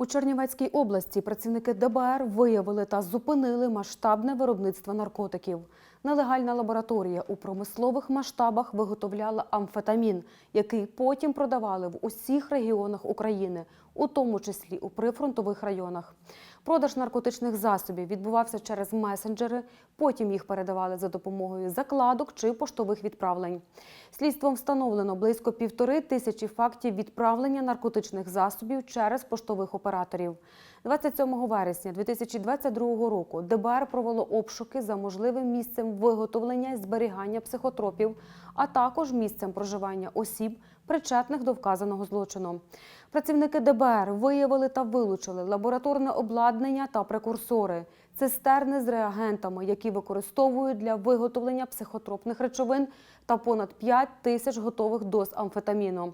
У Чернівецькій області працівники ДБР виявили та зупинили масштабне виробництво наркотиків. Нелегальна лабораторія у промислових масштабах виготовляла амфетамін, який потім продавали в усіх регіонах України, у тому числі у прифронтових районах. Продаж наркотичних засобів відбувався через месенджери, потім їх передавали за допомогою закладок чи поштових відправлень. Слідством встановлено близько півтори тисячі фактів відправлення наркотичних засобів через поштових операторів. 27 вересня 2022 року ДБР провело обшуки за можливим місцем виготовлення і зберігання психотропів, а також місцем проживання осіб, причетних до вказаного злочину. Працівники ДБР виявили та вилучили лабораторне обладнання та прекурсори, цистерни з реагентами, які використовують для виготовлення психотропних речовин та понад 5 тисяч готових доз амфетаміну.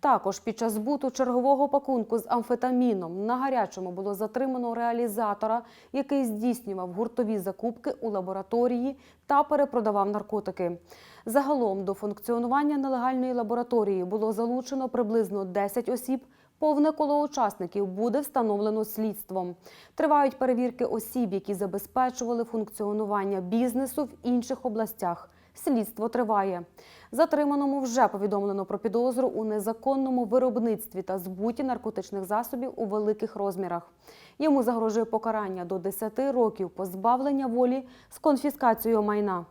Також під час збуту чергового пакунку з амфетаміном на гарячому було затримано реалізатора, який здійснював гуртові закупки у лабораторії та перепродавав наркотики. Загалом до функціонування нелегальної лабораторії було залучено приблизно 10 осіб. Повне коло учасників буде встановлено слідством. Тривають перевірки осіб, які забезпечували функціонування бізнесу в інших областях. Слідство триває. Затриманому вже повідомлено про підозру у незаконному виробництві та збуті наркотичних засобів у великих розмірах. Йому загрожує покарання до 10 років позбавлення волі з конфіскацією майна.